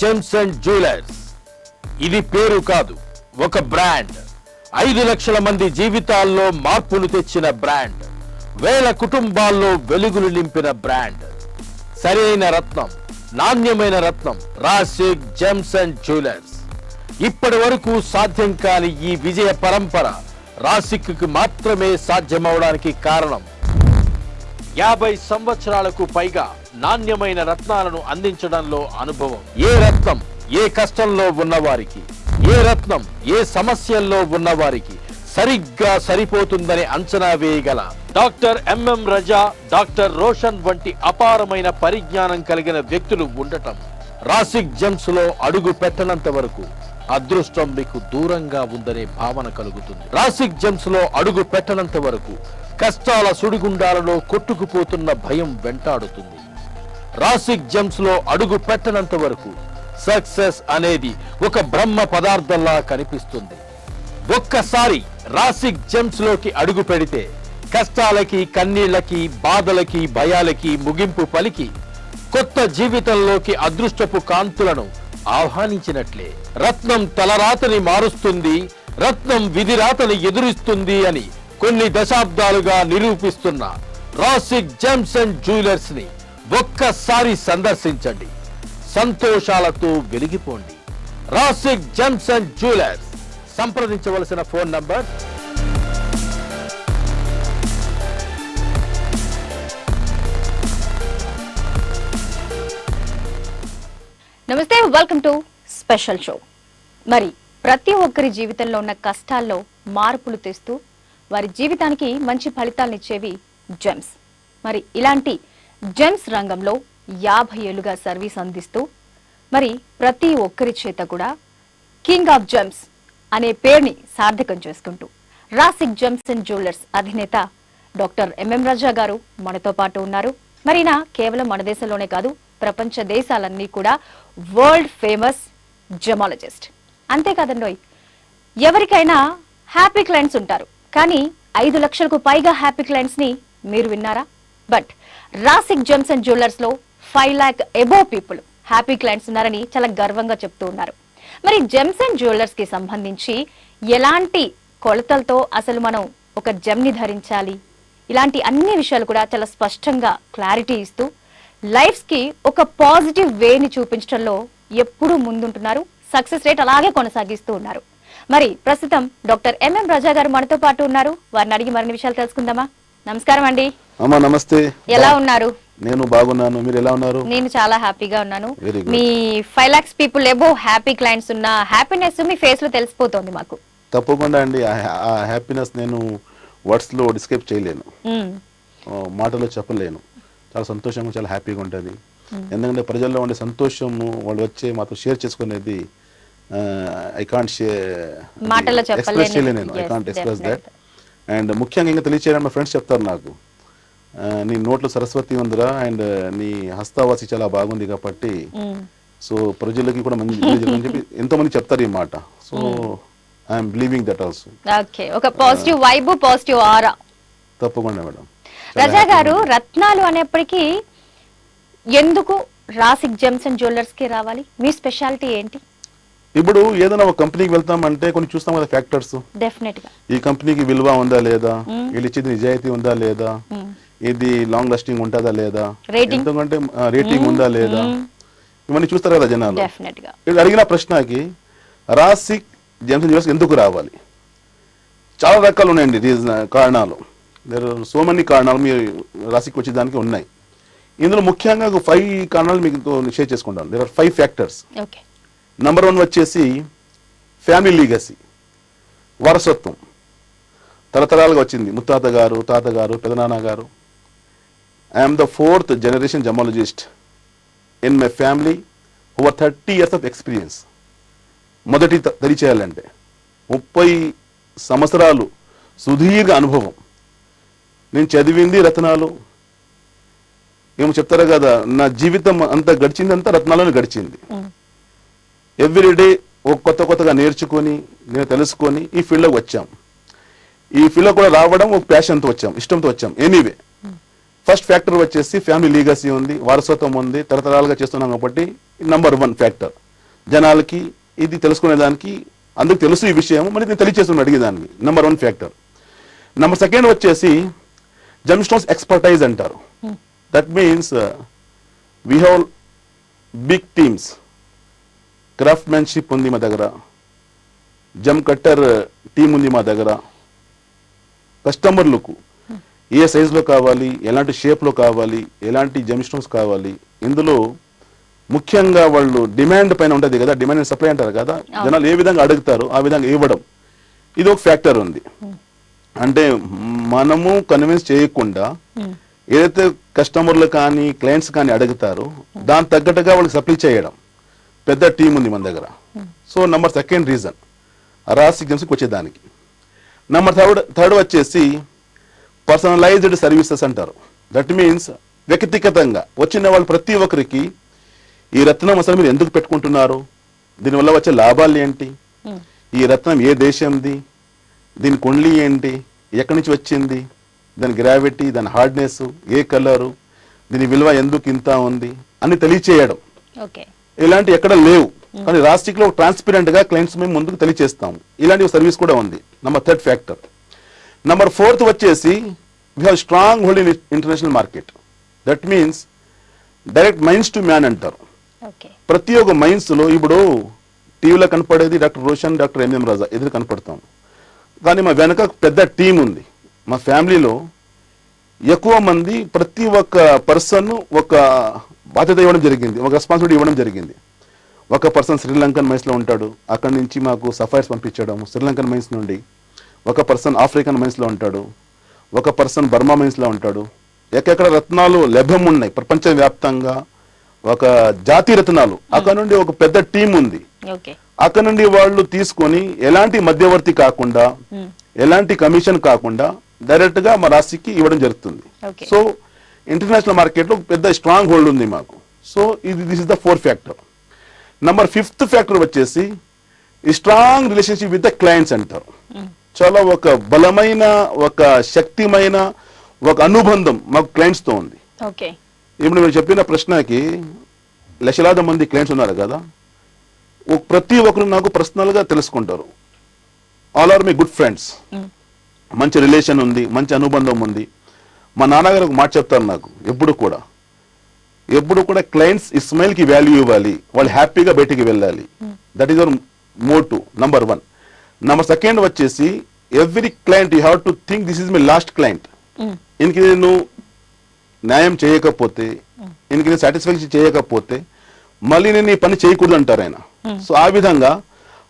Gems and jewellers. ఇది పేరు కాదు ఒక బ్రాండ్. ఐదు లక్షల మంది జీవితాల్లో మార్పులు తెచ్చిన బ్రాండ్. వేల కుటుంబాల్లో వెలుగులు నింపిన బ్రాండ్. సరైన రత్నం నాణ్యమైన రత్నం రాసిక్ జెమ్స్ అండ్ జ్యువెలర్స్. ఇప్పటి వరకు సాధ్యం కాని ఈ విజయ పరంపర రాసిక్కి మాత్రమే సాధ్యమవడానికి కారణం యాభై సంవత్సరాలకు పైగా నాణ్యమైన రత్నాలను అందించడంలో అనుభవం. ఏ రత్నం ఏ కష్టంలో ఉన్నవారికి ఏ రత్నం ఏ సమస్యల్లో ఉన్నవారికి సరిగ్గా సరిపోతుందని అంచనా వేయగల doctor M M Raza doctor Roshan వంటి అపారమైన పరిజ్ఞానం కలిగిన వ్యక్తులు ఉండటం రాసిక్ జెమ్స్లో అడుగు పెట్టనంత వరకు అదృష్టం మీకు దూరంగా ఉందనే భావన కలుగుతుంది. రాసిక్ జెమ్స్లో అడుగు పెట్టనంత వరకు కష్టాల సుడిగుండాలలో కొట్టుకుపోతున్న భయం వెంటాడుతుంది. రాసిక్ జెమ్స్లో అడుగు పెట్టనంత వరకు సక్సెస్ అనేది ఒక బ్రహ్మ పదార్థంలా కనిపిస్తుంది. ఒక్కసారి రాసిక్ జెమ్స్లోకి అడుగు పెడితే కష్టాలకి కన్నీళ్ళకి బాధలకి భయాలకి ముగింపు పలికి కొత్త జీవితంలోకి అదృష్టపు కాంతులను ఆహ్వానించినట్లే రత్నం తలరాతని మారుస్తుంది రత్నం విధిరాతని ఎదురిస్తుంది అని కొన్ని దశాబ్దాలుగా నిరూపిస్తున్న రాసిక్ జెమ్స్ అండ్ జ్యువెలర్స్ని ఒక్కసారి సందర్శించండి. సంతోషాలతో వెలిగిపోండి. రాసిక్ జెమ్స్ అండ్ జ్యువెలర్స్ సంప్రదించవలసిన ఫోన్ నంబర్? నమస్తే వెల్కమ్ టు స్పెషల్ షో. మరి ప్రతి ఒక్కరి జీవితంలో ఉన్న కష్టాల్లో మార్పులు తెస్తూ వారి జీవితానికి మంచి ఫలితాలనిచ్చేవి జెమ్స్. మరి ఇలాంటి జెమ్స్ రంగంలో యాభై ఏళ్ళుగా సర్వీస్ అందిస్తూ మరి ప్రతి ఒక్కరి చేత కూడా కింగ్ ఆఫ్ జెమ్స్ అనే పేరుని సార్థకం చేసుకుంటూ రాసిక్ జెమ్స్ అండ్ జ్యువెలర్స్ అధినేత డాక్టర్ ఎంఎం రాజా గారు మనతో పాటు ఉన్నారు. మరినా కేవలం మన దేశంలోనే కాదు ప్రపంచ దేశాలన్నీ కూడా వరల్డ్ ఫేమస్ జమాలజిస్ట్. అంతేకాదండోయ్ ఎవరికైనా హ్యాపీ క్లయింట్స్ ఉంటారు. కానీ ఐదు లక్షలకు పైగా హ్యాపీ క్లయింట్స్ని మీరు విన్నారా? But Rasik gems and జ్యువెలర్స్లో five lakh above people happy clients ఉన్నారని చాలా గర్వంగా చెప్తూ ఉన్నారు. మరి జెమ్స్ అండ్ జ్యువెలర్స్కి సంబంధించి ఎలాంటి కొలతలతో అసలు మనం ఒక జెమ్ని ధరించాలి? ఇలాంటి అన్ని విషయాలు కూడా చాలా స్పష్టంగా క్లారిటీ ఇస్తూ లైఫ్స్కి ఒక పాజిటివ్ వేని చూపించడంలో ఎప్పుడూ ముందుంటున్నారు. సక్సెస్ రేట్ అలాగే కొనసాగిస్తూ ఉన్నారు. మరి ప్రస్తుతం డాక్టర్ ఎంఎం రాజా గారు మనతో పాటు ఉన్నారు. వారిని అడిగి మరిన్ని విషయాలు తెలుసుకుందామా? నమస్కారం అండి. అమ్మా నమస్తే. ఎలా ఉన్నారు? నేను బాగున్నాను. మీరు ఎలా ఉన్నారు? నేను చాలా హ్యాపీగా ఉన్నాను. మీ five lakhs people above happy clients ఉన్న హ్యాపీనెస్ మీ ఫేస్లో తెలిసిపోతోంది మాకు. తప్పకుండా అండి. ఆ హ్యా- ఆ హ్యాపీనెస్ నేను వర్డ్స్లో డిస్క్రైబ్ చేయలేను. మాటలో చెప్పలేను. చాలా సంతోషంగా చాలా హ్యాపీగా ఉంటుంది. ఎందుకంటే ప్రజల్లో ఉండే సంతోషము వాళ్ళు వచ్చే మాతో షేర్ చేసుకునేది ఐ కాంట్ ఎక్స్ప్రెస్ చేయలేను నేను. I can't express that. And ముఖ్యంగా ఇంకా తెలియచేయడం మా ఫ్రెండ్స్ చెప్తారు నాకు. ఆ, నీ నోట్లో సరస్వతి ఉందిరా అండ్ నీ హస్తావాసి చాలా బాగుంది కాబట్టి మ్మ్. సో ప్రజలకి కూడా మంచి జరగాలని చెప్పి ఎంతో మంది చెప్తారు ఈ మాట. So I'm believing that also okay ఒక పాజిటివ్ వైబ్ పాజిటివ్ ఆరా తప్పకుండా మేడం. రజా గారు రత్నాలు అనేప్పటికీ ఎందుకు రాసిక్ జెమ్స్ అండ్ జ్యువెలర్స్కి రావాలి? మీ స్పెషాలిటీ ఏంటి? ఇప్పుడు ఏదైనా ఒక కంపెనీకి వెళ్తామంటే కొన్ని చూస్తాం కదా ఫ్యాక్టర్స్ ఈ కంపెనీకి విలువ ఉందా లేదా? వీళ్ళు ఇచ్చేది నిజాయితీ ఉందా లేదా? ఇది లాంగ్ లాస్టింగ్ ఉంటుందా లేదా. ఎందుకంటే రేటింగ్ ఉందా లేదా? ఇవన్నీ చూస్తారు కదా జనాలు. అడిగిన ప్రశ్నకి రాసిక్ జెమ్స్ జ్యువెల్స్ ఎందుకు రావాలి? చాలా రకాలు ఉన్నాయండి రీజన్ కారణాలు. దేర్ సో మెనీ కారణాలు మీరు రాసికి వచ్చేదానికి ఉన్నాయి. ఇందులో ముఖ్యంగా ఫైవ్ కారణాలు మీకు షేర్ చేసుకుంటాను. There are five factors okay number one వచ్చేసి ఫ్యామిలీ లీగసీ వారసత్వం. తరతరాలుగా వచ్చింది. ముత్తాత గారు తాతగారు పెదనాన్న గారు. I'm the fourth generation gemologist in my family over thirty years of experience మొదటి తరి చేయాలంటే ముప్పై సంవత్సరాలు సుదీర్ఘ అనుభవం. నేను చదివింది రత్నాలు. ఏమో చెప్తారా కదా నా జీవితం అంతా గడిచిందంతా రత్నాలను గడిచింది. ఎవ్రీడే ఒక కొత్త కొత్తగా నేర్చుకొని నేను తెలుసుకొని ఈ ఫీల్డ్లోకి వచ్చాం. ఈ ఫీల్డ్లో కూడా రావడం ఒక ప్యాషన్తో వచ్చాం ఇష్టంతో వచ్చాం. ఎనీవే ఫస్ట్ ఫ్యాక్టర్ వచ్చేసి ఫ్యామిలీ లీగసీ ఉంది వారసత్వం ఉంది తరతరాలుగా చేస్తున్నాం కాబట్టి నంబర్ వన్ ఫ్యాక్టర్ జనాలకి ఇది తెలుసుకునే దానికి అందుకు తెలుసు ఈ విషయం మరి నేను తెలియచేస్తున్నాను అడిగేదానికి number one factor number second వచ్చేసి జమ్ స్టోన్స్ ఎక్స్పర్టైజ్ అంటారు that means we have big teams craftsmanship ఉంది మా దగ్గర. జమ్ కట్టర్ టీం ఉంది మా దగ్గర. కస్టమర్లకు ఏ సైజులో కావాలి ఎలాంటి షేప్లో కావాలి ఎలాంటి జమ్ స్టోన్స్ కావాలి. ఇందులో ముఖ్యంగా వాళ్ళు డిమాండ్ పైన ఉంటుంది కదా డిమాండ్ అండ్ సప్లై అంటారు కదా జనాలు ఏ విధంగా అడుగుతారో ఆ విధంగా ఇవ్వడం. ఇది ఒక ఫ్యాక్టర్ ఉంది. అంటే మనము కన్విన్స్ చేయకుండా ఏదైతే కస్టమర్లు కానీ క్లయింట్స్ కానీ అడుగుతారో దాని తగ్గట్టుగా వాళ్ళకి సప్లై చేయడం. పెద్ద టీం ఉంది మన దగ్గర. సో నంబర్ సెకండ్ రీజన్ రా సిగ్నల్స్కి వచ్చేదానికి. నెంబర్ థర్డ్ థర్డ్ వచ్చేసి పర్సనలైజ్డ్ సర్వీసెస్ అంటారు. దట్ మీన్స్ వ్యక్తిగతంగా వచ్చిన వాళ్ళు ప్రతి ఒక్కరికి ఈ రత్నం అసలు మీరు ఎందుకు పెట్టుకుంటున్నారు? దీనివల్ల వచ్చే లాభాలు ఏంటి? ఈ రత్నం ఏ దేశంది? దీని కొండ్లి ఏంటి? ఎక్కడి నుంచి వచ్చింది? దాని గ్రావిటీ దాని హార్డ్నెస్ ఏ కలరు దీని విలువ ఎందుకు ఇంత ఉంది? అని తెలియచేయడం. ఇలాంటి ఎక్కడ లేవు. కానీ రాస్టిక్లో ట్రాన్స్పరెంట్గా క్లయింట్స్ మేము ముందుకు తెలియచేస్తాము. ఇలాంటి సర్వీస్ కూడా ఉంది. Number third factor number fourth వచ్చేసి we have stronghold in international market that means direct mines to man అంటారు ప్రతి ఒక్క మైన్స్లో ఇప్పుడు టీవీలో కనపడేది doctor Roshan doctor MM Raja ఎదురు కనపడతాం. కానీ మా వెనక పెద్ద టీం ఉంది. మా ఫ్యామిలీలో ఎక్కువ మంది ప్రతి ఒక్క పర్సన్ ఒక బాధ్యత ఇవ్వడం జరిగింది. ఒక రెస్పాన్సిబిలిటీ ఇవ్వడం జరిగింది. ఒక పర్సన్ శ్రీలంకన్ మైన్స్లో ఉంటాడు. అక్కడి నుంచి మాకు సఫైర్స్ పంపించడం. శ్రీలంకన్ మైన్స్ నుండి ఒక పర్సన్ ఆఫ్రికన్ మైన్స్లో ఉంటాడు. ఒక పర్సన్ బర్మా మైన్స్లో ఉంటాడు. ఎక్కడెక్కడ రత్నాలు లభ్యం ఉన్నాయి. ప్రపంచవ్యాప్తంగా ఒక జాతి రత్నాలు. అక్కడ నుండి ఒక పెద్ద టీం ఉంది. అక్కడ నుండి వాళ్ళు తీసుకొని ఎలాంటి మధ్యవర్తి కాకుండా ఎలాంటి కమిషన్ కాకుండా డైరెక్ట్గా మా రాశికి ఇవ్వడం జరుగుతుంది. సో ఇంటర్నేషనల్ మార్కెట్లో పెద్ద స్ట్రాంగ్ హోల్డ్ ఉంది మాకు. సో ఇది this is the four factor number fifth factor వచ్చేసి strong relationship with the clients అంటారు. చాలా ఒక బలమైన ఒక శక్తిమైన ఒక అనుబంధం మాకు క్లయింట్స్తో ఉంది ఇప్పుడు మీరు చెప్పిన ప్రశ్నకి లక్షలాది మంది క్లయింట్స్ ఉన్నారు కదా ప్రతి ఒక్కరు నాకు పర్సనల్గా తెలుసుకుంటారు all are my good friends మంచి రిలేషన్ ఉంది మంచి అనుబంధం ఉంది. మా నాన్నగారు ఒక మాట చెప్తారు నాకు ఎప్పుడు కూడా. ఎప్పుడు కూడా క్లయింట్స్ ఇస్మాయిల్కి వాల్యూ ఇవ్వాలి వాళ్ళు హ్యాపీగా బయటికి వెళ్ళాలి. That is our motto number one number second వచ్చేసి every client you have to think this is my last client ఇంక నేను న్యాయం చేయకపోతే ఇంక నేను సాటిస్ఫాక్షన్ చేయకపోతే మళ్ళీ నేను ఈ పని చేయకూడదు అంటారు ఆయన. సో ఆ విధంగా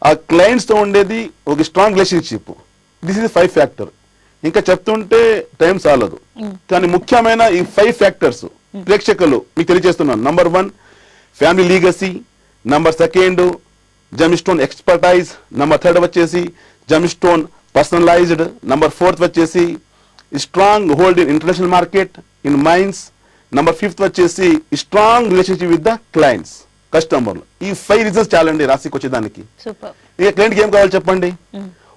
ఆ క్లయింట్స్తో ఉండేది ఒక strong relationship this is five factor ఇంకా చెప్తుంటే టైం చాలదు కానీ ముఖ్యమైన ఈ ఫైవ్ ఫ్యాక్టర్స్ ప్రేక్షకులు మీకు తెలియజేస్తున్నాను. Number one family legacy number second gemstone expertise number third వచ్చేసి జమిస్టోన్ పర్సనలైజ్డ్ నంబర్ ఫోర్త్ వచ్చేసి stronghold in international market in mines number fifth వచ్చేసి strong relationship with the clients కస్టమర్లు ఈ ఫైవ్ రీజన్స్ చాలండి రాసికి వచ్చేదానికి క్లయింట్కి ఏం కావాలి చెప్పండి?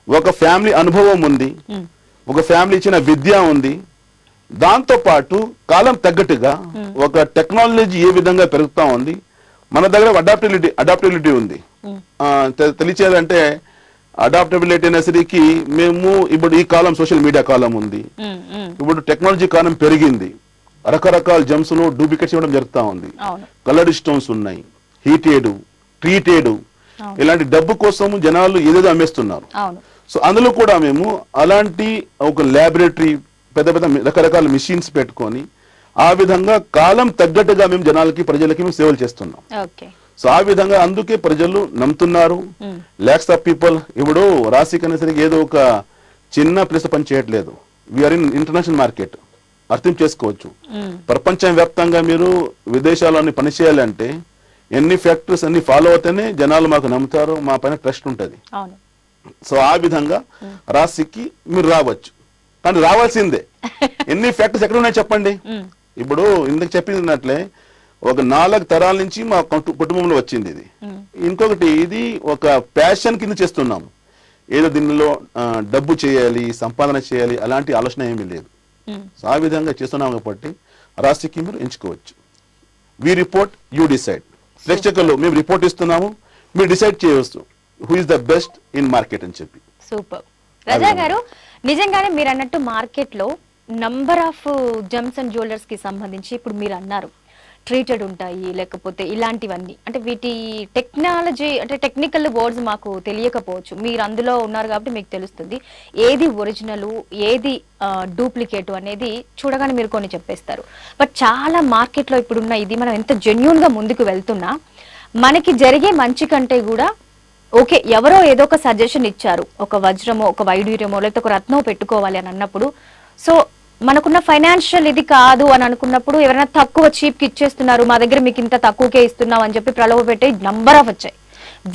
ఒక ఫ్యామిలీ అనుభవం ఉంది. ఒక ఫ్యామిలీ ఇచ్చిన విద్య ఉంది. దాంతో పాటు కాలం తగ్గట్టుగా ఒక టెక్నాలజీ ఏ విధంగా పెరుగుతా ఉంది. మన దగ్గర అడాప్టబిలిటీ అడాప్టబిలిటీ ఉంది. ఆ, తె- తెలిసేదంటే అడాప్టబిలిటీ అనేసరికి మేము ఇప్పుడు ఈ కాలం సోషల్ మీడియా కాలం ఉంది. ఇప్పుడు టెక్నాలజీ కాలం పెరిగింది. రకరకాల జమ్స్లో డూప్లికేట్స్ ఇవ్వడం జరుగుతా ఉంది. కలర్డ్ స్టోన్స్ ఉన్నాయి. Heated treated. ఇలాంటి డబ్బు కోసం జనాలు ఏదేదో అమ్మేస్తున్నారు. సో అందులో కూడా మేము అలాంటి ఒక ల్యాబొరేటరీ పెద్ద పెద్ద రకరకాల మిషన్స్ పెట్టుకొని ఆ విధంగా కాలం తగ్గట్టుగా మేము జనాలకి ప్రజలకి మేము సేవలు చేస్తున్నాం. సో ఆ విధంగా అందుకే ప్రజలు నమ్ముతున్నారు. లాక్స్ ఆఫ్ పీపుల్ ఇప్పుడు రాశికి అనేసరికి ఏదో ఒక చిన్న ప్లేస్ పని చేయట్లేదు. వీఆర్ ఇన్ ఇంటర్నేషనల్ మార్కెట్ అర్థం చేసుకోవచ్చు. ప్రపంచం వ్యాప్తంగా మీరు విదేశాలని పని చేయాలంటే ఎన్ని ఫ్యాక్టరీస్ అన్ని ఫాలో అవుతేనే జనాలు మాకు నమ్ముతారు మా పైన ట్రస్ట్ ఉంటుంది. సో ఆ విధంగా రాశికి మీరు రావచ్చు. కానీ రావాల్సిందే. ఎన్ని ఫ్యాక్టరీస్ ఎక్కడ ఉన్నాయి చెప్పండి ఇప్పుడు ఇందుకు చెప్పినట్లే ఒక నాలుగు తరాల నుంచి మా కుటు- కుటుంబంలో వచ్చింది ఇది. ఇంకొకటి ఇది ఒక ప్యాషన్ కింద చేస్తున్నాము. ఏదో దీనిలో డబ్బు చేయాలి సంపాదన చేయాలి అలాంటి ఆలోచన ఏమీ లేదు. సో ఆ విధంగా చేస్తున్నాం కాబట్టి రాశికి మీరు ఎంచుకోవచ్చు. వి రిపోర్ట్ యూ డిసైడ్ ప్రేక్షకులు మేము రిపోర్ట్ ఇస్తున్నాము. మీరు డిసైడ్ చేయవచ్చు. Who is the best in market అని చెప్పి. సూపర్ రజా గారు నిజంగానే మీరు అన్నట్టు మార్కెట్లో నంబర్ ఆఫ్ జమ్స్ అండ్ జ్యువెలర్స్కి సంబంధించి ఇప్పుడు మీరు అన్నారు. ట్రీటెడ్ ఉంటాయి లేకపోతే ఇలాంటివన్నీ. అంటే వీటి టెక్నాలజీ అంటే టెక్నికల్ వర్డ్స్ మాకు తెలియకపోవచ్చు. మీరు అందులో ఉన్నారు కాబట్టి మీకు తెలుస్తుంది. ఏది ఒరిజినల్ ఏది డూప్లికేట్ అనేది చూడగానే మీరు కొన్ని చెప్పేస్తారు. బట్ చాలా మార్కెట్లో ఇప్పుడున్న ఇది మనం ఎంత జెన్యున్గా ముందుకు వెళ్తున్నా మనకి జరిగే మంచి కంటే కూడా ఓకే ఎవరో ఏదో ఒక సజెషన్ ఇచ్చారు. ఒక వజ్రమో ఒక వైడూర్యమో లేకపోతే ఒక రత్నమో పెట్టుకోవాలి అని అన్నప్పుడు. సో మనకున్న ఫైనాన్షియల్ ఇది కాదు అని అనుకున్నప్పుడు ఎవరైనా తక్కువ చీప్కి ఇచ్చేస్తున్నారు మా దగ్గర మీకు ఇంత తక్కువకే ఇస్తున్నాం అని చెప్పి ప్రలోభ పెట్టి నంబర్ ఆఫ్ వచ్చాయి.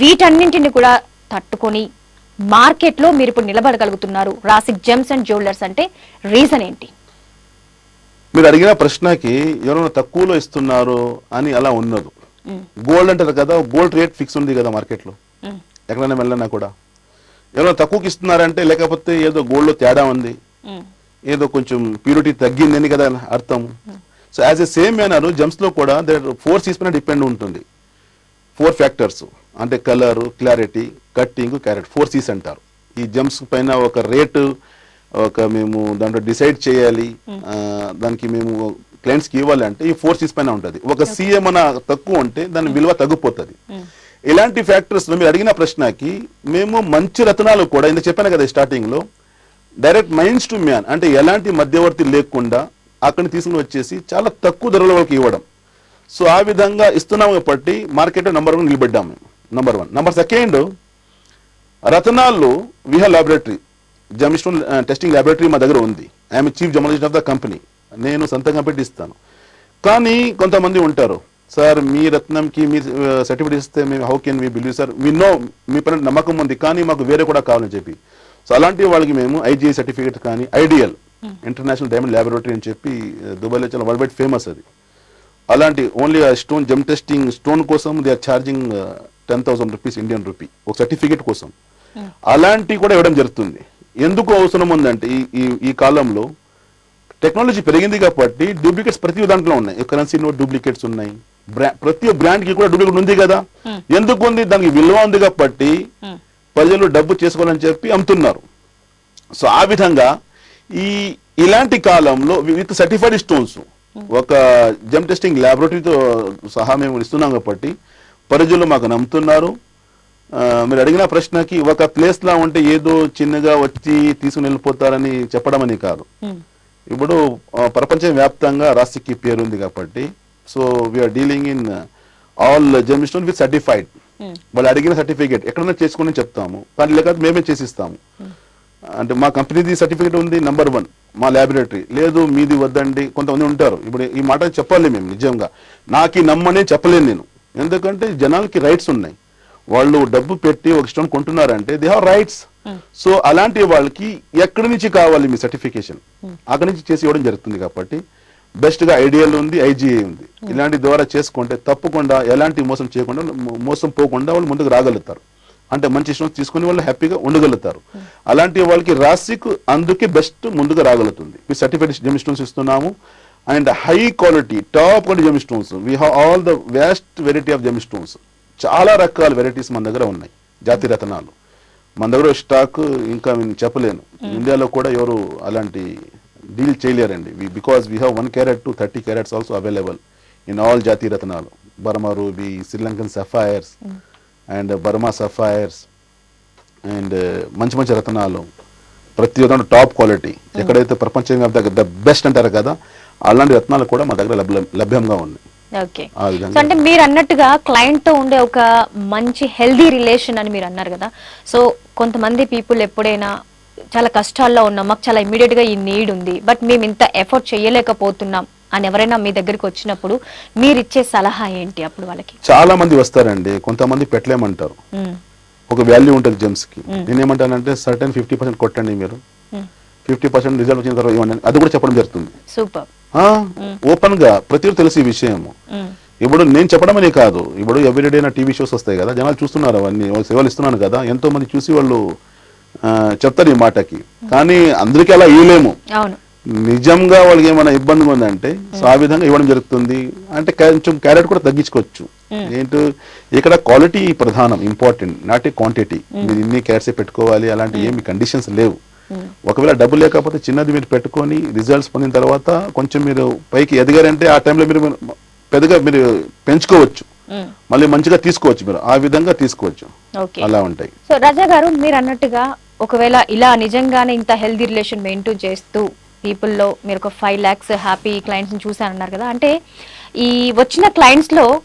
వీటన్నింటిని కూడా తట్టుకొని మార్కెట్లో మీరు ఇప్పుడు నిలబడగలుగుతున్నారు. రాసిక్ జెమ్స్ అండ్ జ్యువెలర్స్ అంటే రీజన్ ఏంటి? మీరు అడిగిన ప్రశ్నకి ఎవరైనా తక్కువలో ఇస్తున్నారు అని అలా ఉన్నది. గోల్డ్ అంటారు కదా గోల్డ్ రేట్ ఫిక్స్ ఉంది కదా మార్కెట్లో. ఎక్కడైనా వెళ్ళినా కూడా? ఎవరైనా తక్కువకి ఇస్తున్నారంటే లేకపోతే ఏదో గోల్డ్లో తేడా ఉంది. ఏదో కొంచెం ప్యూరిటీ తగ్గిందని కదా అర్థం. So as a same manner జెమ్స్లో కూడా దర్ ఫోర్ సీస్ పైన డిపెండ్ ఉంటుంది. ఫోర్ ఫ్యాక్టర్స్ అంటే colour clarity cutting carat four Cs అంటారు. ఈ జెమ్స్ పైన ఒక రేటు ఒక మేము దాంట్లో డిసైడ్ చేయాలి. దానికి మేము క్లయింట్స్కి ఇవ్వాలి అంటే ఈ ఫోర్ సీస్ పైన ఉంటుంది. ఒక సీఎం మన తక్కువ ఉంటే దాని విలువ తగ్గిపోతుంది. ఇలాంటి ఫ్యాక్టర్స్లో మీరు అడిగిన ప్రశ్నకి మేము మంచి రత్నాలు కూడా ఇంత చెప్పాను కదా స్టార్టింగ్లో డైరెక్ట్ మైన్స్ టు మ్యాన్ అంటే ఎలాంటి మధ్యవర్తి లేకుండా అక్కడిని తీసుకుని వచ్చేసి చాలా తక్కువ ధరల వాళ్ళకి ఇవ్వడం. సో ఆ విధంగా ఇస్తున్నాము కాబట్టి మార్కెట్లో నెంబర్ వన్ నిలబడ్డాము నెంబర్ వన్ నెంబర్ సెకండ్ రతనాల్లో విహా ల్యాబొరేటరీ జమిస్టోన్ టెస్టింగ్ ల్యాబొరేటరీ మా దగ్గర ఉంది. I'm chief journalist of the company నేను సొంతంగా పెట్టి ఇస్తాను కానీ కొంతమంది ఉంటారు సార్ మీ రత్నంకి మీ సర్టిఫికేట్ ఇస్తే మేము how can me believe sir we know మీ పైన నమ్మకం ఉంది కానీ మాకు వేరే కూడా కావాలని చెప్పి. సో అలాంటి వాళ్ళకి మేము ఐజీఐ సర్టిఫికేట్ కానీ ఐడియల్ ఇంటర్నేషనల్ డైమండ్ ల్యాబొరేటరీ అని చెప్పి దుబాయ్లో చాలా వరల్డ్ వైడ్ ఫేమస్ అది. అలాంటి ఓన్లీ ఆ స్టోన్ జమ్ టెస్టింగ్ స్టోన్ కోసం they are charging ten thousand rupees Indian rupee ఒక సర్టిఫికేట్ కోసం. అలాంటివి కూడా ఇవ్వడం జరుగుతుంది. ఎందుకు అవసరం ఉందంటే ఈ ఈ- కాలంలో టెక్నాలజీ పెరిగింది కాబట్టి డూప్లికేట్స్ ప్రతి దాంట్లో ఉన్నాయి. కరెన్సీ నోట్ డూప్లికేట్స్ ఉన్నాయి. ప్రతి బ్రాండ్కి కూడా డూప్లికేట్ ఉంది కదా. ఎందుకు ఉంది? దానికి విలువ ఉంది కాబట్టి ప్రజలు డబ్బు చేసుకోవాలని చెప్పి అమ్ముతున్నారు. సో ఆ విధంగా ఈ ఇలాంటి కాలంలో విత్ సర్టిఫైడ్ స్టోన్స్ ఒక జమ్ టెస్టింగ్ ల్యాబొరేటరీతో సహా మేము ఇస్తున్నాం కాబట్టి ప్రజలు మాకు నమ్ముతున్నారు. మీరు అడిగిన ప్రశ్నకి ఒక ప్లేస్ లా ఉంటే ఏదో చిన్నగా వచ్చి తీసుకుని వెళ్ళిపోతారని చెప్పడం అని కాదు. ఇప్పుడు ప్రపంచ వ్యాప్తంగా రాసికి పేరు ఉంది కాబట్టి so we are dealing in all gemstone with certified. వాళ్ళు అడిగిన సర్టిఫికేట్ ఎక్కడైనా చేసుకుని చెప్తాము. కానీ లేకపోతే మేమే చేసిస్తాము. అంటే మా కంపెనీది సర్టిఫికేట్ ఉంది నంబర్ వన్ మా ల్యాబొరేటరీ లేదు మీది వద్దండి కొంతమంది ఉంటారు. ఇప్పుడు ఈ మాట చెప్పాలి మేము నిజంగా. నాకు నమ్మని చెప్పలేను నేను. ఎందుకంటే జనాలకి రైట్స్ ఉన్నాయి. వాళ్ళు డబ్బు పెట్టి ఒక స్టోన్ కొంటున్నారంటే దే హావ్ రైట్స్ సో అలాంటి వాళ్ళకి ఎక్కడి నుంచి కావాలి మీ సర్టిఫికేషన్ అక్కడి నుంచి చేసి ఇవ్వడం జరుగుతుంది కాబట్టి బెస్ట్గా ఐడియల్ ఉంది ఐజీఏ ఉంది. ఇలాంటి ద్వారా చేసుకుంటే తప్పకుండా ఎలాంటి మోసం చేయకుండా మోసం పోకుండా వాళ్ళు ముందుకు రాగలుగుతారు. అంటే మంచి స్టోన్స్ తీసుకుని వాళ్ళు హ్యాపీగా ఉండగలుగుతారు. అలాంటి వాళ్ళకి రాసిక్ అందుకే బెస్ట్ ముందుగా రాగలుగుతుంది. మీ సర్టిఫికేట్ జెమ్ స్టోన్స్ ఇస్తున్నాము. And high quality top quality gemstones we have all the vast variety of gemstones చాలా రకాల వెరైటీస్ మన దగ్గర ఉన్నాయి జాతి రత్నాలు. మన దగ్గర స్టాక్ ఇంకా నేను చెప్పలేను. ఇండియాలో కూడా ఎవరు అలాంటి deal చేయలేరండి. Because we have one carat to thirty carats also available in all జాతి రత్నాలు. Burma ruby Sri Lankan sapphires and Burma sapphires and మంచి మంచి రత్నాలు. ప్రతి ఒక్క టాప్ క్వాలిటీ ఎక్కడైతే ప్రపంచంగా ద బెస్ట్ అంటారు కదా అలాంటి రత్నాలు కూడా మా దగ్గర లభ్య- లభ్యంగా ఉన్నాయి. సో అంటే మీరు అన్నట్టుగా క్లయింట్తో ఉండే ఒక మంచి హెల్దీ రిలేషన్ అని మీరు అన్నారు కదా. సో కొంతమంది పీపుల్ ఎప్పుడైనా చాలా కష్టాల్లో ఉన్నాం. మాకు చాలా ఇమీడియట్గా ఈ నీడ్ ఉంది. బట్ మేము ఇంత ఎఫర్ట్ చేయలేకపోతున్నాం. అని ఎవరైనా మీ దగ్గరికి వచ్చినప్పుడు మీరు ఇచ్చే సలహా ఏంటి అప్పుడు వాళ్ళకి? చాలా మంది వస్తారండి. కొంతమంది పెట్టలేమంటారు. ఒక వాల్యూ ఉంటుంది జెమ్స్కి. నేనేమంటానంటే సర్టన్ ఫిఫ్టీ పర్సెంట్ కొట్టండి మీరు. ఫిఫ్టీ పర్సెంట్ రిజల్ట్ వచ్చిన తర్వాత ఇవ్వండి. అది కూడా చెప్పడం జరుగుతుంది. సూపర్ ఓపెన్గా ప్రతి తెలిసి ఈ విషయం. ఇప్పుడు నేను చెప్పడమనే కాదు. ఇప్పుడు ఎవ్రీడే నా టీవీ షోస్ వస్తాయి కదా. జనాలు చూస్తున్నారు అవన్నీ. సేవలు ఇస్తున్నాను కదా. ఎంతో మంది చూసి వాళ్ళు చెప్తారు ఈ మాటకి. కానీ అందరికీ అలా ఇవ్వలేము. నిజంగా వాళ్ళకి ఏమైనా ఇబ్బందిగా ఉందంటే సో ఆ విధంగా ఇవ్వడం జరుగుతుంది. అంటే కొంచెం క్యారెట్ కూడా తగ్గించుకోవచ్చు. ఏంటో ఇక్కడ క్వాలిటీ ప్రధానం ఇంపార్టెంట్ నాట్ ఏ క్వాంటిటీ. మీరు ఇన్ని క్యారెట్స్ పెట్టుకోవాలి అలాంటి ఏమి కండిషన్స్ లేవు. ఒకవేళ డబ్బు లేకపోతే చిన్నది మీరు పెట్టుకొని రిజల్ట్స్ పొందిన తర్వాత కొంచెం మీరు పైకి ఎదిగారంటే ఆ టైంలో మీరు పెద్దగా మీరు పెంచుకోవచ్చు. మళ్ళీ మంచిగా తీసుకోవచ్చు మీరు. ఆ విధంగా తీసుకోవచ్చు. ఓకే. అలా ఉంటాయి. సో రాజా గారు మీరు అన్నట్టుగా ఒకవేళ ఇలా నిజంగానే ఇంత హెల్దీ రిలేషన్ మెయింటైన్ చేస్తూ పీపుల్లో మీరు ఒక ఫైవ్ ల్యాక్స్ హ్యాపీ క్లయింట్స్ చూసానన్నారు కదా. అంటే ఈ వచ్చిన clients లో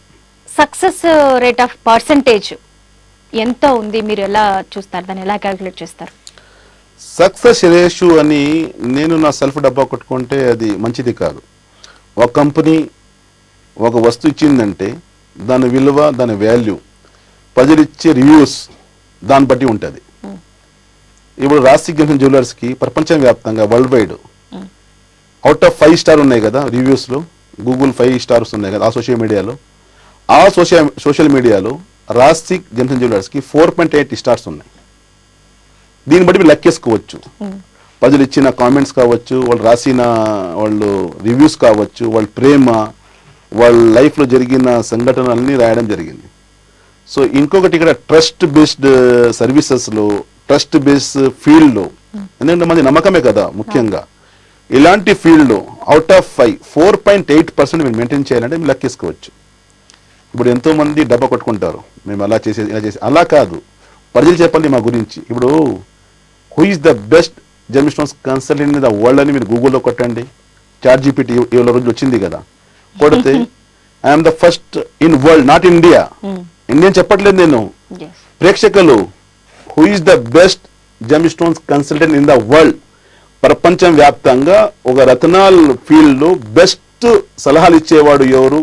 సక్సెస్ రేట్ ఆఫ్ పర్సంటేజ్ ఎంత ఉంది? మీరు ఎలా చూస్తారు? దాన్ని ఎలా క్యాలిక్యులేట్ చేస్తారు? సక్సెస్ రేషియో అని నేను నా సెల్ఫ్ డబ్బా కొట్టుకుంటే అది మంచిది కాదు. ఒక కంపెనీ ఒక వస్తువు ఇచ్చిందంటే దాని విలువ దాని వాల్యూ ప్రజలిచ్చే రివ్యూస్ దాన్ని బట్టి ఉంటుంది. ఇప్పుడు రాశి గంధం జ్యువెలర్స్కి ప్రపంచవ్యాప్తంగా worldwide out of five star ఉన్నాయి కదా రివ్యూస్లో గూగుల్ ఫైవ్ స్టార్స్ ఉన్నాయి కదా ఆ సోషల్ మీడియాలో ఆ సోషల్ సోషల్ మీడియాలో రాశి జంతన్ జ్యువెలర్స్కి ఫోర్ పాయింట్ ఎయిట్ స్టార్స్ ఉన్నాయి. దీన్ని బట్టి మీరు లెక్కేసుకోవచ్చు. ప్రజలు ఇచ్చిన కామెంట్స్ కావచ్చు వాళ్ళు రాసిన వాళ్ళు రివ్యూస్ కావచ్చు వాళ్ళ ప్రేమ వాళ్ళ లైఫ్లో జరిగిన సంఘటనలన్నీ రాయడం జరిగింది. సో ఇంకొకటి ఇక్కడ ట్రస్ట్ బేస్డ్ సర్వీసెస్లో ట్రస్ట్ బేస్డ్ ఫీల్డ్లో ఎందుకంటే మంది నమ్మకమే కదా ముఖ్యంగా. ఇలాంటి ఫీల్డ్లో out of five four point eight percent మీరు మెయింటైన్ చేయాలంటే మీరు లెక్కేసుకోవచ్చు ఇప్పుడు ఎంతోమంది డబ్బా కొట్టుకుంటారు. మేము అలా చేసేది ఇలా చేసి అలా కాదు. ప్రజలు చెప్పండి మా గురించి. ఇప్పుడు who is the best gemstones consultant in the world అని మీరు గూగుల్లో కొట్టండి. చాట్ జీపీటీ ఇవాళ రోజులు వచ్చింది కదా. కొడితే I'm the first in world not India Indian చెప్పట్లేదు నేను. ప్రేక్షకులు who is the best gemstones consultant in the world ప్రపంచం వ్యాప్తంగా ఒక రత్నాల్ ఫీల్డ్లో బెస్ట్ సలహాలు ఇచ్చేవాడు ఎవరు?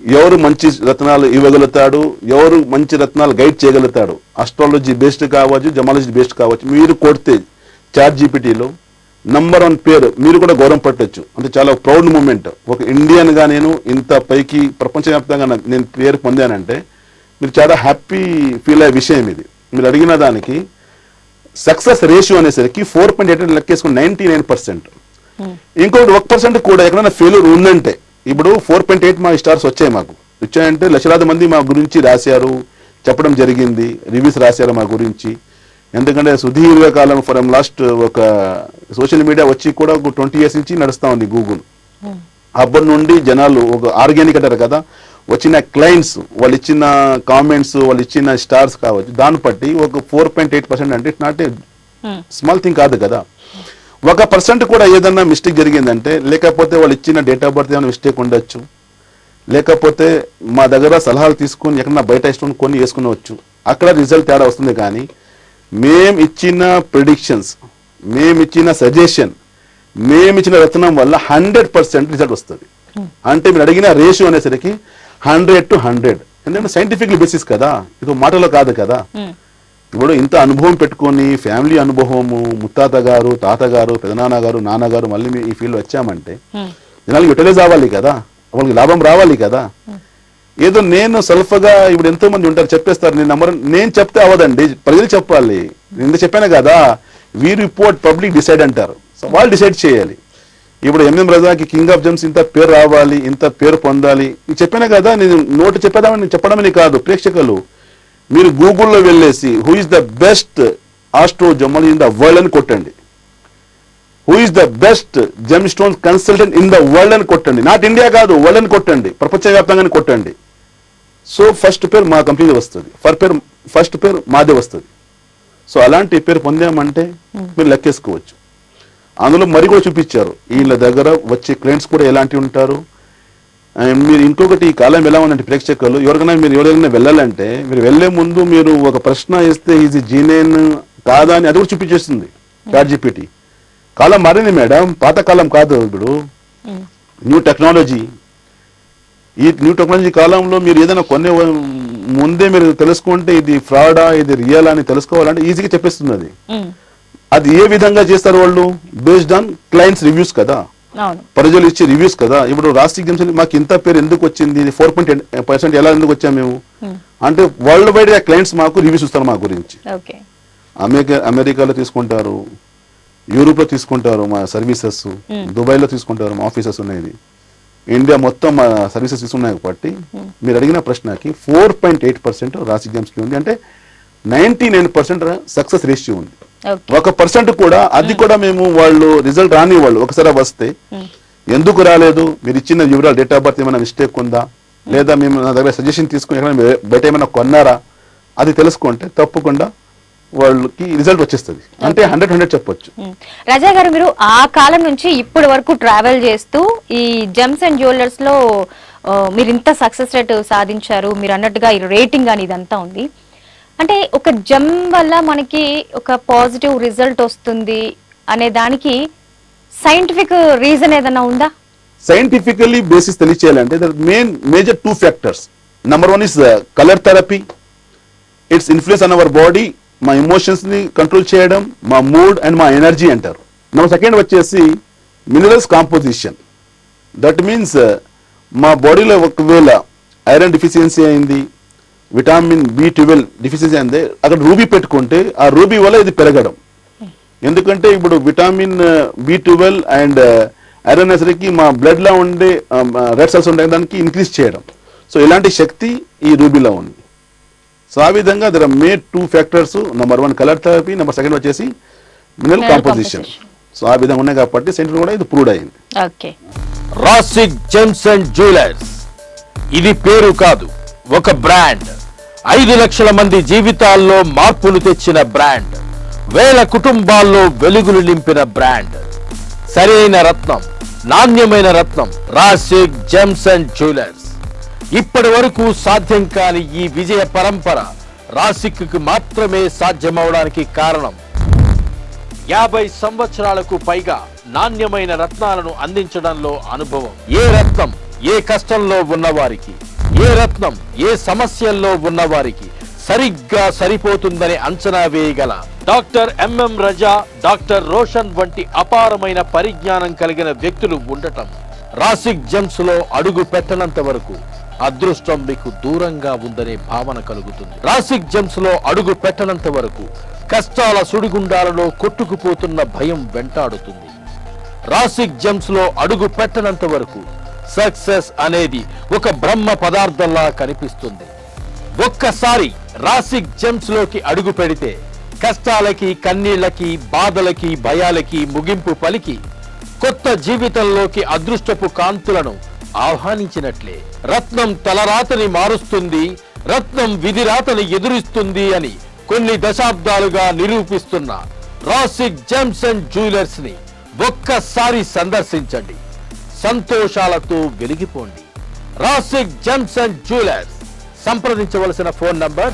ఎవరు మంచి రత్నాలు ఇవ్వగలుగుతాడు? ఎవరు మంచి రత్నాలు గైడ్ చేయగలుగుతాడు? అస్ట్రాలజీ బేస్డ్ కావచ్చు జమాలజీ బేస్డ్ కావచ్చు. మీరు కొడితే చాట్ జీపీటీలో నంబర్ వన్ పేరు మీరు కూడా గౌరవం పట్టొచ్చు. అంటే చాలా ప్రౌడ్ మూమెంట్ ఒక ఇండియన్గా నేను ఇంత పైకి ప్రపంచవ్యాప్తంగా నేను పేరు పొందానంటే మీరు చాలా హ్యాపీ ఫీల్ అయ్యే విషయం ఇది. మీరు అడిగిన దానికి సక్సెస్ రేషియో అనేసరికి ఫోర్ పాయింట్ ఎయిట్ లెక్కేసుకుని నైన్టీ నైన్ పర్సెంట్ ఇంకొకటి ఒక పర్సెంట్ కూడా ఎక్కడైనా ఫెయిల్యూర్ ఉందంటే ఇప్పుడు ఫోర్ పాయింట్ ఎయిట్ మా స్టార్స్ వచ్చాయి మాకు. వచ్చాయంటే లక్షలాది మంది మా గురించి రాశారు. చెప్పడం జరిగింది. రివ్యూస్ రాశారు మా గురించి. ఎందుకంటే సుదీర్ఘ కాలం ఫర్ లాస్ట్ ఒక సోషల్ మీడియా వచ్చి కూడా ఒక ట్వంటీ ఇయర్స్ నుంచి నడుస్తా ఉంది గూగుల్. అప్పటి నుండి జనాలు ఒక ఆర్గానిక్ అంటారు కదా వచ్చిన క్లయింట్స్ వాళ్ళు ఇచ్చిన కామెంట్స్ వాళ్ళు ఇచ్చిన స్టార్స్ కావచ్చు దాన్ని బట్టి ఒక ఫోర్ పాయింట్ ఎయిట్ పర్సెంట్ అంటే it not a small thing కాదు కదా. ఒక పర్సెంట్ కూడా ఏదన్నా మిస్టేక్ జరిగిందంటే లేకపోతే వాళ్ళు ఇచ్చిన డేట్ ఆఫ్ బర్త్ ఏమైనా మిస్టేక్ ఉండొచ్చు. లేకపోతే మా దగ్గర సలహాలు తీసుకొని ఎక్కడన్నా బయట ఇష్టం కొని వేసుకునవచ్చు. అక్కడ రిజల్ట్ తేడా వస్తుంది కానీ మేం ఇచ్చిన ప్రిడిక్షన్స్ మేము ఇచ్చిన సజెషన్ మేము ఇచ్చిన రచనం వల్ల హండ్రెడ్ పర్సెంట్ రిజల్ట్ వస్తుంది. అంటే మీరు అడిగిన రేషియో అనేసరికి హండ్రెడ్ టు హండ్రెడ్ ఎందుకంటే సైంటిఫిక్ బేసిస్ కదా ఇది మాటలో కాదు కదా. ఇప్పుడు ఇంత అనుభవం పెట్టుకొని ఫ్యామిలీ అనుభవము ముత్తాత గారు తాతగారు పెదనాన్న గారు నాన్నగారు మళ్ళీ మీ ఈ ఫీల్డ్ వచ్చామంటే జనాలకు యూటిలైజ్ అవ్వాలి కదా వాళ్ళకి లాభం రావాలి కదా. ఏదో నేను సెల్ఫ్గా ఇప్పుడు ఎంతో మంది ఉంటారు చెప్పేస్తారు నేను నమ్మరు నేను చెప్తే అవ్వదండి ప్రజలు చెప్పాలి. నేను చెప్పాను కదా వీ రిపోర్ట్ పబ్లిక్ డిసైడ్ అంటారు. సో వాళ్ళు డిసైడ్ చేయాలి. ఇప్పుడు ఎంఎం రజాకి కింగ్ ఆఫ్ జమ్స్ ఇంత పేరు రావాలి ఇంత పేరు పొందాలి. ఇది చెప్పాను కదా నేను నోటు చెప్పేదామని చెప్పడమని కాదు ప్రేక్షకులు. మీరు గూగుల్లో వెళ్ళేసి who is the best astro జమ్మల్ in the world అని కొట్టండి. Who is the best gemstone consultant in the world అని కొట్టండి. నాట్ ఇండియా కాదు వరల్డ్ అని కొట్టండి. ప్రపంచవ్యాప్తంగానే కొట్టండి. సో ఫస్ట్ పేరు మా కంపెనీ వస్తుంది. ఫర్ పేరు ఫస్ట్ పేరు మాదే వస్తుంది. సో అలాంటి పేరు పొందామంటే మీరు లెక్కేసుకోవచ్చు. అందులో మరి కూడా చూపించారు. వీళ్ళ దగ్గర వచ్చే క్లయింట్స్ కూడా ఎలాంటి ఉంటారు? మీరు ఇంకొకటి ఈ కాలం ఎలా ఉందంటే ప్రేక్షకులు ఎవరికైనా మీరు ఎవరికైనా వెళ్ళాలంటే మీరు వెళ్ళే ముందు మీరు ఒక ప్రశ్న ఇస్తే ఇది జీనేన్ కాదా అని అది కూడా చూపించేస్తుంది చాట్ జీపీటీ కాలం మారింది మేడం పాత కాలం కాదు ఇప్పుడు. న్యూ టెక్నాలజీ ఈ న్యూ టెక్నాలజీ కాలంలో మీరు ఏదైనా కొనే ముందే మీరు తెలుసుకుంటే ఇది ఫ్రాడా ఇది రియల్ అని తెలుసుకోవాలంటే ఈజీగా చెప్పేస్తుంది అది అది ఏ విధంగా చేస్తారు వాళ్ళు? బేస్డ్ ఆన్ క్లయింట్స్ రివ్యూస్ కదా. ప్రజలు ఇచ్చే రివ్యూస్ కదా. ఇప్పుడు రాష్ట్రీయ గేమ్స్ మాకు ఇంత పేరు ఎందుకు వచ్చింది? ఇది ఫోర్ పాయింట్ పర్సెంట్ ఎలా ఎందుకు వచ్చాము మేము? అంటే వరల్డ్ వైడ్గా క్లయింట్స్ మాకు రివ్యూస్ ఇస్తారు మా గురించి. అమెరికా అమెరికాలో తీసుకుంటారు. యూరోప్లో తీసుకుంటారు మా సర్వీసెస్. దుబాయ్లో తీసుకుంటారు మా ఆఫీసెస్ ఉన్నాయి. ఇండియా మొత్తం సర్వీసెస్ ఇస్తున్నాయి కాబట్టి మీరు అడిగిన ప్రశ్నకి ఫోర్ పాయింట్ ఎయిట్ పర్సెంట్ రాసి ఎగ్జామ్స్కి ఉంది. అంటే ninety nine percent success ratio ఉంది. ఒక పర్సెంట్ కూడా అది కూడా మేము వాళ్ళు రిజల్ట్ రాని వాళ్ళు ఒకసారి వస్తే ఎందుకు రాలేదు? మీరు ఇచ్చిన వివరాలు డేట్ ఆఫ్ బర్త్ ఏమైనా మిస్టేక్ ఉందా? లేదా మేము నా దగ్గర సజెషన్ తీసుకుని బయట ఏమైనా కొన్నారా? అది తెలుసుకుంటే తప్పకుండా వాళ్ళకి రిజల్ట్ వచ్చేస్తుంది. అంటే హండ్రెడ్ హండ్రెడ్ చెప్పొచ్చు. రజా గారు మీరు ఆ కాలం నుంచి ఇప్పటి వరకు ట్రావెల్ చేస్తూ ఈ జెమ్స్ అండ్ జ్యువెలర్స్లో మీరు ఇంత సక్సెస్ రేట్ సాధించారు మీరు అన్నట్టుగా ఈ రేటింగ్ అని ఇదంతా ఉంది. అంటే ఒక జెమ్ వల్ల మనకి ఒక పాజిటివ్ రిజల్ట్ వస్తుంది అనే దానికి సైంటిఫిక్ రీజన్ ఏదైనా ఉందా? Scientifically basis తెలియచేయాలంటే there main major two factors number one is colour therapy it's influence on our body మా ఎమోషన్స్ని కంట్రోల్ చేయడం మా మూడ్ అండ్ మా ఎనర్జీ అంటారు. నా సెకండ్ వచ్చేసి మినరల్స్ కాంపోజిషన్ దట్ మీన్స్ మా బాడీలో ఒకవేళ ఐరన్ డిఫిషియన్సీ అయింది విటామిన్ బి ట్వెల్వ్ డిఫిషియన్సీ అయింది అక్కడ రూబీ పెట్టుకుంటే ఆ రూబీ వల్ల ఇది పెరగడం. ఎందుకంటే ఇప్పుడు విటామిన్ బి ట్వెల్వ్ అండ్ ఐరన్కి మా బ్లడ్లో ఉండే um, uh, రెడ్ సెల్స్ ఉండే దానికి ఇంక్రీజ్ చేయడం. సో ఇలాంటి శక్తి ఈ రూబీలో ఉంది. సో ఆ విధంగా there are made two factors number one colour therapy number second వచ్చేసి మినరల్ కాంపోజిషన్ సో ఆ విధంగా ఉన్నాయి కాబట్టి సెంటర్ కూడా ఇది ప్రూవ్డ్ అయింది. Okay Rasik gems and jewellers ఇది పేరు కాదు ఒక బ్రాండ్ ఐదు లక్షల మంది జీవితాల్లో మార్పులు తెచ్చిన బ్రాండ్ వేల కుటుంబాల్లో వెలుగులు నింపిన బ్రాండ్ సరైన రత్నం నాణ్యమైన రత్నం రాసిక్ జెమ్స్ అండ్ జ్యువెలర్స్ ఇప్పటి వరకు సాధ్యం కాని ఈ విజయ పరంపర రాసిక్కు మాత్రమే సాధ్యమవడానికి కారణం. యాభై సంవత్సరాలకు పైగా నాణ్యమైన రత్నాలను అందించడంలో అనుభవం. ఏ రత్నం ఏ కష్టంలో ఉన్నవారికి ఏ రత్నం ఏ సమస్యల్లో ఉన్నవారికి సరిగ్గా సరిపోతుందని అంచనా వేయగల doctor M M Raza doctor Roshan వంటి అపారమైన పరిజ్ఞానం కలిగిన వ్యక్తులు ఉండటం. రాసిక్ జెమ్స్లో అడుగు పెట్టనంత వరకు అదృష్టం మీకు దూరంగా ఉందనే భావన కలుగుతుంది. రాసిక్ జెమ్స్లో అడుగు పెట్టనంత వరకు కష్టాల సుడిగుండాలలో కొట్టుకుపోతున్న భయం వెంటాడుతుంది. రాసిక్ జెమ్స్లో అడుగు పెట్టనంత వరకు సక్సెస్ అనేది ఒక బ్రహ్మ పదార్థంలా కనిపిస్తుంది. ఒక్కసారి రాసిక్ జెమ్స్లోకి అడుగు పెడితే కష్టాలకి కన్నీళ్ళకి బాధలకి భయాలకి ముగింపు పలికి కొత్త జీవితంలోకి అదృష్టపు కాంతులను ఆహ్వానించినట్లే. రత్నం తలరాతని మారుస్తుంది రత్నం విధిరాతని ఎదురిస్తుంది అని కొన్ని దశాబ్దాలుగా నిరూపిస్తున్న రాసిక్ జెమ్సన్ అండ్ జ్యువెలర్స్ని ఒక్కసారి సందర్శించండి. సంతోషాలతో వెలిగిపోండి. రాసిక్ జెమ్సన్ అండ్ జ్యువెలర్స్ సంప్రదించవలసిన ఫోన్ నంబర్